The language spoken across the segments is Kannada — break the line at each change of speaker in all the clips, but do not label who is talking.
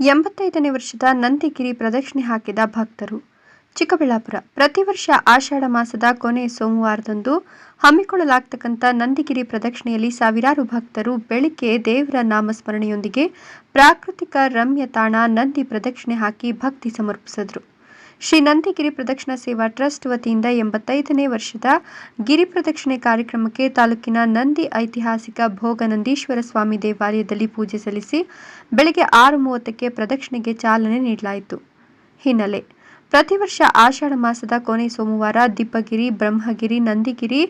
ಎಂಬತ್ತೈದನೇ ವರ್ಷದ ನಂದಿಗಿರಿ ಪ್ರದಕ್ಷಿಣೆ ಹಾಕಿದ ಭಕ್ತರು. ಚಿಕ್ಕಬಳ್ಳಾಪುರ. ಪ್ರತಿ ವರ್ಷ ಆಷಾಢ ಮಾಸದ ಕೊನೆ ಸೋಮವಾರದಂದು ಹಮ್ಮಿಕೊಳ್ಳಲಾಗ್ತಕ್ಕಂಥ ನಂದಿಗಿರಿ ಪ್ರದಕ್ಷಿಣೆಯಲ್ಲಿ ಸಾವಿರಾರು ಭಕ್ತರು ಬೆಳಿಗ್ಗೆ ದೇವರ ನಾಮಸ್ಮರಣೆಯೊಂದಿಗೆ ಪ್ರಾಕೃತಿಕ ರಮ್ಯ ತಾಣ ನಂದಿ ಪ್ರದಕ್ಷಿಣೆ ಹಾಕಿ ಭಕ್ತಿ ಸಮರ್ಪಿಸಿದರು. ಶ್ರೀ ನಂದಿಗಿರಿ ಪ್ರದಕ್ಷಿಣಾ ಸೇವಾ ಟ್ರಸ್ಟ್ ವತಿಯಿಂದ ಎಂಬತ್ತೈದನೇ ವರ್ಷದ ಗಿರಿ ಪ್ರದಕ್ಷಿಣೆ ಕಾರ್ಯಕ್ರಮಕ್ಕೆ ತಾಲೂಕಿನ ನಂದಿ ಐತಿಹಾಸಿಕ ಭೋಗನಂದೀಶ್ವರ ಸ್ವಾಮಿ ದೇವಾಲಯದಲ್ಲಿ ಪೂಜೆ ಸಲ್ಲಿಸಿ ಬೆಳಗ್ಗೆ ಆರು ಮೂವತ್ತಕ್ಕೆ ಪ್ರದಕ್ಷಿಣೆಗೆ ಚಾಲನೆ ನೀಡಲಾಯಿತು. ಹಿನ್ನೆಲೆ ಪ್ರತಿ ವರ್ಷ ಆಷಾಢ ಮಾಸದ ಕೊನೆ ಸೋಮವಾರ ದಿಬ್ಬಗಿರಿ, ಬ್ರಹ್ಮಗಿರಿ, ನಂದಿಗಿರಿ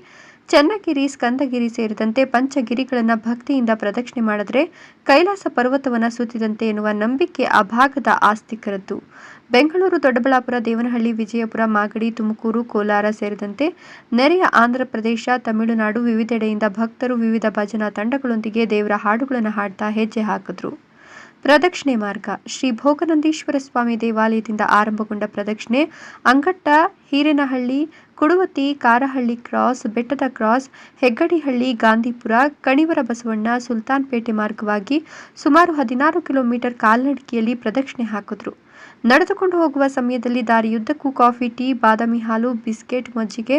ಚನ್ನಗಿರಿ, ಸ್ಕಂದಗಿರಿ ಸೇರಿದಂತೆ ಪಂಚಗಿರಿಗಳನ್ನು ಭಕ್ತಿಯಿಂದ ಪ್ರದಕ್ಷಿಣೆ ಮಾಡಿದ್ರೆ ಕೈಲಾಸ ಪರ್ವತವನ್ನು ಸುತ್ತಿದಂತೆ ಎನ್ನುವ ನಂಬಿಕೆ ಆ ಭಾಗದ ಆಸ್ತಿಕರದ್ದು. ಬೆಂಗಳೂರು, ದೊಡ್ಡಬಳ್ಳಾಪುರ, ದೇವನಹಳ್ಳಿ, ವಿಜಯಪುರ, ಮಾಗಡಿ, ತುಮಕೂರು, ಕೋಲಾರ ಸೇರಿದಂತೆ ನೆರೆಯ ಆಂಧ್ರ ಪ್ರದೇಶ, ತಮಿಳುನಾಡು ವಿವಿಧೆಡೆಯಿಂದ ಭಕ್ತರು ವಿವಿಧ ಭಜನಾ ತಂಡಗಳೊಂದಿಗೆ ದೇವರ ಹಾಡುಗಳನ್ನು ಹಾಡ್ತಾ ಹೆಜ್ಜೆ ಹಾಕಿದ್ರು. ಪ್ರದಕ್ಷಿಣೆ ಮಾರ್ಗ. ಶ್ರೀ ಭೋಗನಂದೀಶ್ವರ ಸ್ವಾಮಿ ದೇವಾಲಯದಿಂದ ಆರಂಭಗೊಂಡ ಪ್ರದಕ್ಷಿಣೆ ಅಂಗಟ್ಟ, ಹೀರೇನಹಳ್ಳಿ ಕುಡುವತಿ ಕಾರಹಳ್ಳಿ ಕ್ರಾಸ್, ಬೆಟ್ಟದ ಕ್ರಾಸ್, ಹೆಗ್ಗಡಿಹಳ್ಳಿ, ಗಾಂಧಿಪುರ, ಕಣಿವರ ಬಸವಣ್ಣ, ಸುಲ್ತಾನ್ಪೇಟೆ ಮಾರ್ಗವಾಗಿ ಸುಮಾರು ಹದಿನಾರು ಕಿಲೋಮೀಟರ್ ಕಾಲ್ನಡಿಗೆಯಲ್ಲಿ ಪ್ರದಕ್ಷಿಣೆ ಹಾಕಿದ್ರು. ನಡೆದುಕೊಂಡು ಹೋಗುವ ಸಮಯದಲ್ಲಿ ದಾರಿಯುದ್ದಕ್ಕೂ ಕಾಫಿ, ಟೀ, ಬಾದಾಮಿ ಹಾಲು, ಬಿಸ್ಕೆಟ್, ಮಜ್ಜಿಗೆ,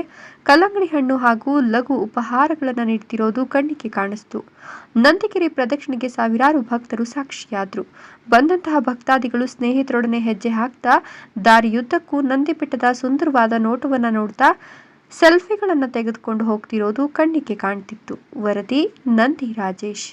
ಕಲ್ಲಂಗಡಿ ಹಣ್ಣು ಹಾಗೂ ಲಘು ಉಪಹಾರಗಳನ್ನು ನೀಡ್ತಿರೋದು ಕಣ್ಣಿಗೆ ಕಾಣಿಸ್ತು. ನಂದಿಕೆರೆ ಪ್ರದಕ್ಷಿಣೆಗೆ ಸಾವಿರಾರು ಭಕ್ತರು ಸಾಕ್ಷಿಯಾದರು. ಬಂದಂತಹ ಭಕ್ತಾದಿಗಳು ಸ್ನೇಹಿತರೊಡನೆ ಹೆಜ್ಜೆ ಹಾಕ್ತಾ ದಾರಿಯುದ್ದಕ್ಕೂ ನಂದಿ ಬೆಟ್ಟದ ಸುಂದರವಾದ ನೋಟವನ್ನು ನೋಡ್ತಾ ಸೆಲ್ಫಿಗಳನ್ನು ತೆಗೆದುಕೊಂಡು ಹೋಗ್ತಿರೋದು ಕಣ್ಣಿಗೆ ಕಾಣ್ತಿತ್ತು. ವರದಿ, ನಂದಿ ರಾಜೇಶ್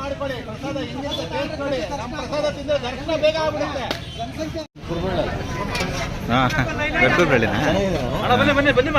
ಮಾಡ್ಕೊಳ್ಳಿ ಪ್ರಸಾದ ಹಿಂದಿಂದ ಟೇಸ್ಟ್ ನೋಡಿ ನಮ್ಮ ಪ್ರಸಾದ ತಿಂದ್ರೆ ದರ್ಶನ ಬೇಗ ಆಗ್ಬಿಡುತ್ತೆ
ಹಾಂ ದೊಡ್ಡ ಬೆಳೆನಾ
ಬನ್ನಿ ಬನ್ನಿ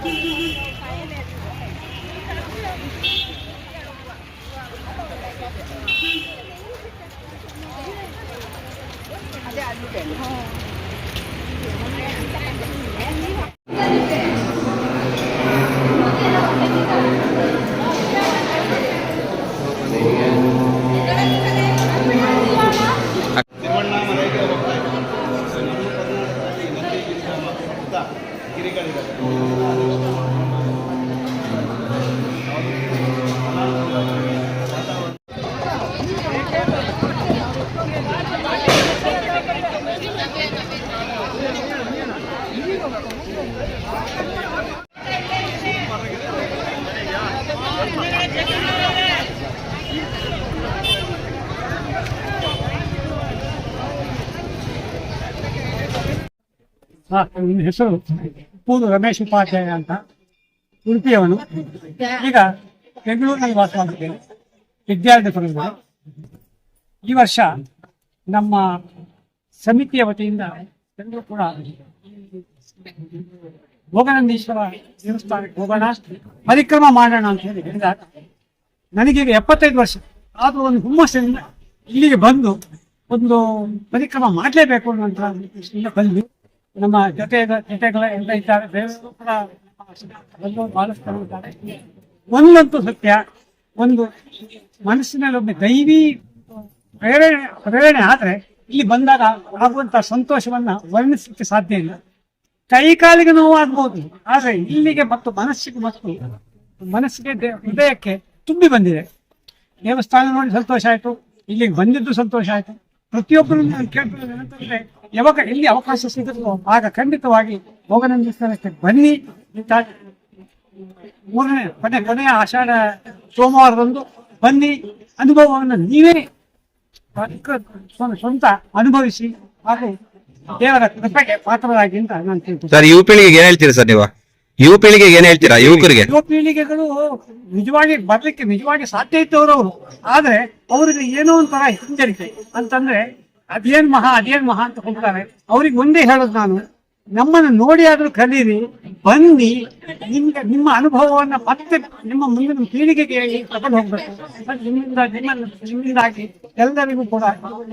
ಬನ್ನಿ ಮಾ ನೀವು ತಗೊಂಡು ಇನ್ನೊಬ್ರು ತಿರುವಣ್ಣಾಮಲೆಗೆ
ನನ್ನ ಹೆಸರು? ಪೂರ್ವ ರಮೇಶ್ ಉಪಾಧ್ಯಾಯ ಅಂತ. ಉಡುಪಿಯವನು. ಈಗ ಬೆಂಗಳೂರಿನಲ್ಲಿ ವಾಸವಾಗಿದ್ದೇನೆ ಪರವಾಗಿ ಈ ವರ್ಷ ನಮ್ಮ ಸಮಿತಿಯ ವತಿಯಿಂದ ಎಲ್ಲರೂ ಕೂಡ ಭೋಗನಂದೀಶ್ವರ ದೇವಸ್ಥಾನಕ್ಕೆ ಹೋಗೋಣ. ಪರಿಕ್ರಮ ಮಾಡೋಣ ಅಂತ ಹೇಳಿ ಹೇಳಿದಾಗ ನನಗೀಗ ಎಪ್ಪತ್ತೈದು ವರ್ಷ. ಆದರೂ ಒಂದು ಹುಮ್ಮಸ್ಸಿನಿಂದ ಇಲ್ಲಿಗೆ ಬಂದು ಒಂದು ಪರಿಕ್ರಮ ಮಾಡಲೇಬೇಕು ಅನ್ನುವಂಥ ಬಂದು ನಮ್ಮ ಜೊತೆ ಜೊತೆಗಳ ಎಲ್ಲ ಇದ್ದಾರೆ ಬೇರೆಯವರು ಕೂಡ ಬಂದು ಇದ್ದಾರೆ ಒಂದಂತೂ ಸತ್ಯ, ಒಂದು ಮನಸ್ಸಿನಲ್ಲಿ ಒಬ್ಬ ದೈವಿ ಪ್ರೇರಣೆ ಪ್ರೇರಣೆ ಆದರೆ ಇಲ್ಲಿ ಬಂದಾಗ ಆಗುವಂತ ಸಂತೋಷವನ್ನ ವರ್ಣಿಸಲಿಕ್ಕೆ ಸಾಧ್ಯ ಇಲ್ಲ. ಕೈ ಕಾಲಿಗೆ ನೋವು ಆಗ್ಬಹುದು ಆದ್ರೆ ಇಲ್ಲಿಗೆ ಮತ್ತು ಮನಸ್ಸಿಗೆ ಮತ್ತು ಮನಸ್ಸಿಗೆ ಹೃದಯಕ್ಕೆ ತುಂಬಿ ಬಂದಿದೆ. ದೇವಸ್ಥಾನ ನೋಡಿ ಸಂತೋಷ ಆಯ್ತು, ಇಲ್ಲಿಗೆ ಬಂದಿದ್ದು ಸಂತೋಷ ಆಯ್ತು. ಪ್ರತಿಯೊಬ್ಬರು ಕೇಳ್ತಾರೆ ಯಾವಾಗ ಎಲ್ಲಿ ಅವಕಾಶ ಸಿಗುತ್ತೋ ಆಗ ಖಂಡಿತವಾಗಿ ಭೋಗನಂದಿಸ್ತಾನಕ್ಕೆ ಬನ್ನಿ. ಇಂಥ ಮೂರನೇ ಕೊನೆ ಕೊನೆಯ ಆಷಾಢ ಸೋಮವಾರದಂದು ಬನ್ನಿ. ಅನುಭವವನ್ನು ನೀವೇ ಸ್ವ- ಸ್ವಂತ ಅನುಭವಿಸಿ ಹಾಗೆ ದೇವರ ಕೃಪೆಗೆ ಪಾತ್ರರಾಗಿ ಅಂತ ನಾನು ತಿಳಿಸ್ತೇನೆ
ಸರ್ ಯುವ ಪೀಳಿಗೆಗೆ ಏನ್ ಹೇಳ್ತೀರಾ ಸರ್ ನೀವು? ಯುವ ಪೀಳಿಗೆಗೆ ಏನ್ ಹೇಳ್ತೀರಾ? ಯುವಕರಿಗೆ?
ಯುವ ಪೀಳಿಗೆಗಳು ನಿಜವಾಗಿ ಬರ್ಲಿಕ್ಕೆ ನಿಜವಾಗಿ ಸಾಧ್ಯ ಇದ್ದವರು ಅವರು ಆದ್ರೆ ಅವರಿಗೆ ಏನೋ ಒಂಥರ ಹಿಂಜರಿಕೆ. ಅಂತಂದ್ರೆ ಅದೇನ್ ಮಹಾ ಅದೇನ್ ಮಹಾ ಅಂತ ಹೋಗ್ತಾರೆ ಅವ್ರಿಗೆ ಒಂದೇ ಹೇಳೋದು ನಾನು ನಮ್ಮನ್ನು ನೋಡಿ ಆದ್ರೂ ಕಲೀರಿ ಬನ್ನಿ ನಿಮ್ಗೆ ನಿಮ್ಮ ಅನುಭವವನ್ನ ಮತ್ತೆ ನಿಮ್ಮ ಮುಂದಿನ ಪೀಳಿಗೆಗೆ ತಗೊಂಡು ಹೋಗ್ಬೇಕು. ಮತ್ತೆ ನಿಮ್ಮಿಂದ ನಿಮ್ಮ ನಿಮ್ಮಿಂದಾಗಿ ಎಲ್ಲರಿಗೂ ಕೂಡ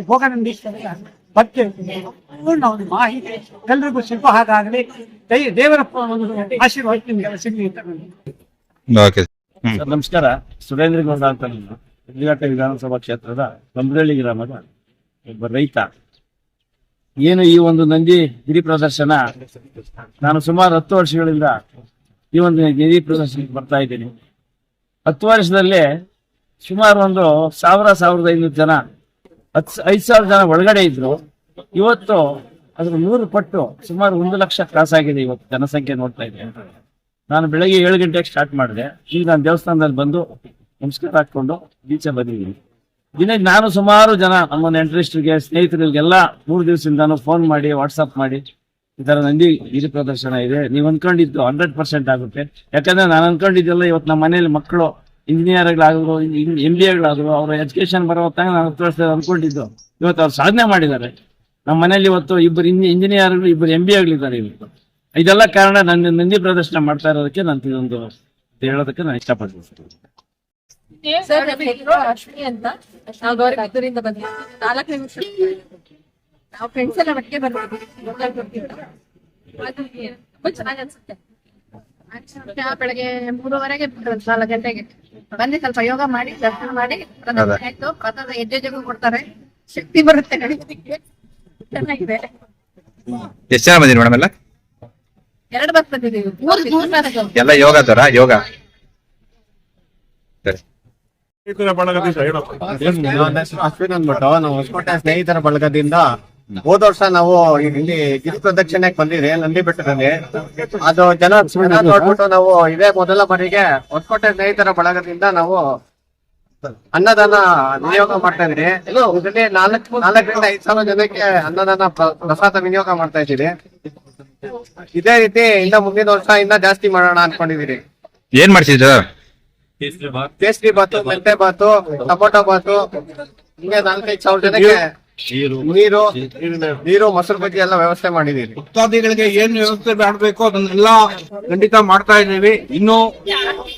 ಭೋಗನಂದೀಶ್ವರ ಮತ್ತೆ ಪೂರ್ಣ ಒಂದು ಮಾಹಿತಿ ಎಲ್ರಿಗೂ ಸಿಗುವ ಹಾಗಾಗಲಿ ದೈ- ದೇವರ ಒಂದು ಆಶೀರ್ವಾದ ನಿಮ್ಗೆಲ್ಲ ಸಿಗ್ಲಿ ಅಂತ
ನಮಸ್ಕಾರ. ಸುರೇಂದ್ರ ಗೌಡ ಅಂತ ವಿಧಾನಸಭಾ ಕ್ಷೇತ್ರದ ಕಂಬ್ರಳ್ಳಿ ಗ್ರಾಮದ ಒಬ್ಬ ರೈತ. ಏನು ಈ ಒಂದು ನಂದಿ ಗಿರಿ ಪ್ರದರ್ಶನ? ನಾನು ಸುಮಾರು ಹತ್ತು ವರ್ಷಗಳಿಂದ ಈ ಒಂದು ಗಿರಿ ಪ್ರದರ್ಶನಕ್ಕೆ ಬರ್ತಾ ಇದ್ದೀನಿ. ಹತ್ತು ವರ್ಷದಲ್ಲಿ ಸುಮಾರು ಒಂದು ಸಾವಿರ, ಸಾವಿರದ ಐನೂರು ಜನ, ಹತ್ತು, ಐದು ಸಾವಿರ ಜನ ಒಳಗಡೆ ಇದ್ರು. ಇವತ್ತು ಅದ್ರ ನೂರು ಪಟ್ಟು, ಸುಮಾರು ಒಂದು ಲಕ್ಷ ಕ್ರಾಸ್ ಆಗಿದೆ ಇವತ್ತು ಜನಸಂಖ್ಯೆ ನೋಡ್ತಾ ಇದ್ದೆ ನಾನು ಬೆಳಗ್ಗೆ ಏಳು ಗಂಟೆಗೆ ಸ್ಟಾರ್ಟ್ ಮಾಡಿದೆ. ಈಗ ನಾನು ದೇವಸ್ಥಾನದಲ್ಲಿ ಬಂದು ನಮಸ್ಕಾರ ಹಾಕೊಂಡು ಬೀಚ ಬಂದಿದ್ದೀನಿ. ದಿನಕ್ಕೆ ನಾನು ಸುಮಾರು ಜನ ನಮ್ಮ ನೆಂಟರಿಸ್ಟ್ರಿಗೆ ಸ್ನೇಹಿತರಿಗೆಲ್ಲ ಮೂರು ದಿವಸದಿಂದಾನು ಫೋನ್ ಮಾಡಿ ವಾಟ್ಸಪ್ ಮಾಡಿ, ಈ ತರ ನಂದಿ ಗಿರಿ ಪ್ರದರ್ಶನ ಇದೆ. ನೀವು ಅನ್ಕೊಂಡಿದ್ದು ಹಂಡ್ರೆಡ್ ಪರ್ಸೆಂಟ್ ಆಗುತ್ತೆ. ಯಾಕಂದ್ರೆ ನಾನು ಅನ್ಕೊಂಡಿದ್ದೆಲ್ಲ ಇವತ್ತು ನಮ್ಮ ಮನೇಲಿ ಮಕ್ಕಳು ಇಂಜಿನಿಯರ್ಗಳಾದ್ರು ಎಂ ಬಿ ಎಗಳಾದ್ರು ಅವ್ರ ಎಜುಕೇಶನ್ ಬರೋ ಹೊತ್ತಾಗ ನಾನು ವರ್ಷದಲ್ಲಿ ಅನ್ಕೊಂಡಿದ್ದು. ಇವತ್ತು ಅವ್ರು ಸಾಧನೆ ಮಾಡಿದ್ದಾರೆ. ನಮ್ಮ ಮನೇಲಿ ಇವತ್ತು ಇಬ್ಬರು ಇಂಜಿನಿಯರ್ಗಳು ಇಬ್ಬರು ಎಂ ಬಿ ಎಗಳಿದ್ದಾರೆ ಇವತ್ತು. ಇದೆಲ್ಲ ಕಾರಣ ನನ್ನ ನಂದಿ ಪ್ರದರ್ಶನ ಮಾಡ್ತಾ ಇರೋದಕ್ಕೆ ನಾನು ಇದೊಂದು ಹೇಳೋದಕ್ಕೆ ನಾನು ಇಷ್ಟಪಡ್ತೀನಿ.
ಸರ್ ನಮ್ಮ ಹೆಸರು ಅಶ್ವಿನಿ ಅಂತ. ನಾವು ಬಂದಿದ್ದೀವಿ. ನಾಲ್ಕು ನಿಮಿಷ. ನಾವು ಫ್ರೆಂಡ್ಸ್ ಎಲ್ಲ ಒಟ್ಟಿಗೆ ಬರ್ತೀವಿ ಅದು ತುಂಬಾ ಚೆನ್ನಾಗಿ ಅನ್ಸುತ್ತೆ. ಬೆಳಗ್ಗೆ ಮೂರುವರೆಗೆ ನಾಲ್ಕು ಗಂಟೆಗೆ. ಬಂದು ಸ್ವಲ್ಪ ಯೋಗ ಮಾಡಿ ದರ್ಶನ ಮಾಡಿ ಆಯ್ತು. ಪ್ರಸಾದ ಹೆಜ್ಜೆಗೂ ಕೊಡ್ತಾರೆ. ಶಕ್ತಿ ಬರುತ್ತೆ ನಡೀಲಿಕ್ಕೆ. ಚೆನ್ನಾಗಿದೆ.
ಎಷ್ಟು ಜನ ಬಂದಿರಿ ಮೇಡಮ್ ಎಲ್ಲ?
ಎರಡು ಬಸ್ ಬಂದಿದ್ದೀವಿ.
ಎಲ್ಲ ಯೋಗ ತರ? ಯೋಗ. ಸರಿ.
ಅಂದ್ಬಿಟ್ಟು ನಾವು ಹೊಸಕೋಟೆ ಸ್ನೇಹಿತರ ಬಳಗದಿಂದ ಹೋದ ವರ್ಷ ನಾವು ಇಲ್ಲಿ ಗಿರಿ ಪ್ರದಕ್ಷಿಣೆ ಬಂದಿದೆ ನಂದಿ ಬೆಟ್ಟದಲ್ಲಿ. ಅದು ಜನ ನೋಡ್ಬಿಟ್ಟು ನಾವು ಇದೇ ಮೊದಲ ಬಾರಿಗೆ ಹೊಸಕೋಟೆ ಸ್ನೇಹಿತರ ಬಳಗದಿಂದ ನಾವು ಅನ್ನದಾನ ವಿನಿಯೋಗ ಮಾಡ್ತಾ ಇದ್ರಿ ಇದರಲ್ಲಿ ನಾಲ್ಕು ನಾಲ್ಕರಿಂದ ಐದು ಸಾವಿರ ಜನಕ್ಕೆ ಅನ್ನದಾನ ಪ್ರ- ಪ್ರಸಾದ ವಿನಿಯೋಗ ಮಾಡ್ತಾ ಇದ್ದೀರಿ ಇದೇ ರೀತಿ ಇನ್ನ ಮುಂದಿನ ವರ್ಷ ಇನ್ನ ಜಾಸ್ತಿ ಮಾಡೋಣ ಅನ್ಕೊಂಡಿದೀರಿ
ಏನ್ ಮಾಡ್ತಿದ್ರ
ಕೇಸರಿ ಬಾತು ಮೆಂತೆ ಬಾತು ಟೊಮೊಟೊ ಬಾತು ಹಿಂಗೆ ನಾಲ್ಕೈದು ಸಾವಿರ ಜನಕ್ಕೆ ನೀರು ನೀರು ಮೊಸರು ಬಜ್ಜಿ ಎಲ್ಲ ವ್ಯವಸ್ಥೆ ಮಾಡಿದೀರಿ
ಭಕ್ತಾದಿಗಳಿಗೆ ಏನ್ ವ್ಯವಸ್ಥೆ ಮಾಡಬೇಕು ಅದನ್ನೆಲ್ಲ ಖಂಡಿತ ಮಾಡ್ತಾ ಇದ್ದೀವಿ. ಇನ್ನು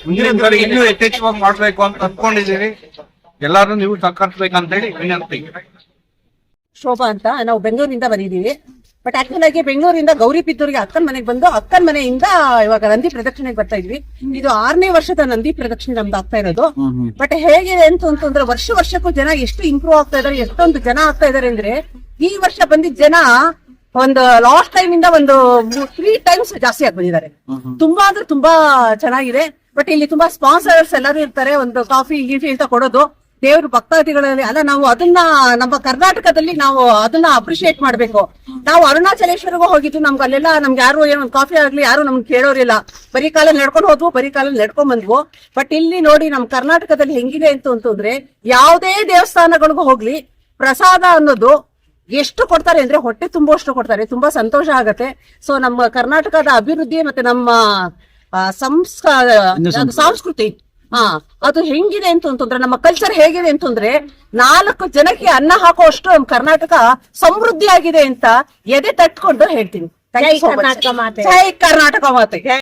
ಮುಂದಿನ ದಿನಗಳಲ್ಲಿ ಇನ್ನೂ ಯಥೇಚ್ಛವಾಗಿ ಮಾಡ್ಬೇಕು ಅಂತ ಅನ್ಕೊಂಡಿದೀವಿ ಎಲ್ಲಾರು ನೀವು ಸಹಕರಿಸ್ಬೇಕಂತ ಹೇಳಿ ವಿನಂತಿ.
ಶೋಭಾ ಅಂತ ನಾವು ಬೆಂಗಳೂರಿನಿಂದ ಬಂದಿದ್ದೀವಿ. ಬಟ್ ಆಕ್ಚುಲ್ ಆಗಿ ಬೆಂಗಳೂರಿಂದ ಗೌರಿ ಪಿದ್ದೂರಿಗೆ ಅಕ್ಕನ ಮನೆಗೆ ಬಂದು ಅಕ್ಕನ ಮನೆಯಿಂದ ಇವಾಗ ನಂದಿ ಪ್ರದಕ್ಷಿಣೆಗೆ ಬರ್ತಾ ಇದ್ವಿ. ಇದು ಆರನೇ ವರ್ಷದ ನಂದಿ ಪ್ರದಕ್ಷಿಣೆ ನಮ್ದು ಆಗ್ತಾ ಇರೋದು. ಬಟ್ ಹೇಗಿದೆ ಅಂತ ಅಂತಂದ್ರೆ ವರ್ಷ ವರ್ಷಕ್ಕೂ ಜನ ಎಷ್ಟು ಇಂಪ್ರೂವ್ ಆಗ್ತಾ ಇದಾರೆ ಎಷ್ಟೊಂದು ಜನ ಆಗ್ತಾ ಇದಾರೆ ಅಂದ್ರೆ ಈ ವರ್ಷ ಬಂದಿದ್ದ ಜನ ಒಂದು ಲಾಸ್ಟ್ ಟೈಮ್ ಇಂದ ಒಂದು ತ್ರೀ ಟೈಮ್ಸ್ ಜಾಸ್ತಿ ಆಗಿ ಬಂದಿದ್ದಾರೆ. ತುಂಬಾ ಅಂದ್ರೆ ತುಂಬಾ ಚೆನ್ನಾಗಿದೆ. ಬಟ್ ಇಲ್ಲಿ ತುಂಬಾ ಸ್ಪಾನ್ಸರ್ಸ್ ಎಲ್ಲರೂ ಇರ್ತಾರೆ ಒಂದು ಕಾಫಿ ಗೀಫಿ ಅಂತ ಕೊಡೋದು. ದೇವ್ರ ಭಕ್ತಾದಿಗಳಲ್ಲಿ ಅಲ್ಲ ನಾವು ಅದನ್ನ ನಮ್ಮ ಕರ್ನಾಟಕದಲ್ಲಿ ನಾವು ಅದನ್ನ ಅಪ್ರಿಶಿಯೇಟ್ ಮಾಡ್ಬೇಕು. ನಾವು ಅರುಣಾಚಲೇಶ್ವರಿಗೂ ಹೋಗಿದ್ವಿ. ನಮ್ಗೆ ಅಲ್ಲೆಲ್ಲ ನಮ್ಗೆ ಯಾರು ಏನೋ ಒಂದು ಕಾಫಿ ಆಗ್ಲಿ ಯಾರು ನಮ್ಗೆ ಕೇಳೋರಿಲ್ಲ. ಬರೀ ಕಾಲಲ್ಲಿ ನಡ್ಕೊಂಡು ಹೋದ್ವು ಬರೀ ಕಾಲಲ್ಲಿ ನಡ್ಕೊಂಡ್ ಬಂದ್ವು. ಬಟ್ ಇಲ್ಲಿ ನೋಡಿ ನಮ್ ಕರ್ನಾಟಕದಲ್ಲಿ ಹೆಂಗಿದೆ ಅಂತ ಅಂತಂದ್ರೆ ಯಾವುದೇ ದೇವಸ್ಥಾನಗಳಿಗೂ ಹೋಗ್ಲಿ ಪ್ರಸಾದ ಅನ್ನೋದು ಎಷ್ಟು ಕೊಡ್ತಾರೆ ಅಂದ್ರೆ ಹೊಟ್ಟೆ ತುಂಬುವಷ್ಟು ಕೊಡ್ತಾರೆ. ತುಂಬಾ ಸಂತೋಷ ಆಗತ್ತೆ. ಸೊ ನಮ್ಮ ಕರ್ನಾಟಕದ ಅಭಿವೃದ್ಧಿ ಮತ್ತೆ ನಮ್ಮ ಸಂಸ್ಕಾರ ಸಂಸ್ಕೃತಿ. ಹಾ ಅದು ಹೆಂಗಿದೆ ಅಂತ ಅಂತಂದ್ರೆ ನಮ್ಮ ಕಲ್ಚರ್ ಹೇಗಿದೆ ಅಂತಂದ್ರೆ ನಾಲ್ಕು ಜನಕ್ಕೆ ಅನ್ನ ಹಾಕುವಷ್ಟು ನಮ್ಮ ಕರ್ನಾಟಕ ಸಮೃದ್ಧಿ ಆಗಿದೆ ಅಂತ ಎದೆ ತಟ್ಕೊಂಡು ಹೇಳ್ತೀನಿ. ಜೈ ಕರ್ನಾಟಕ ಮಾತೆ.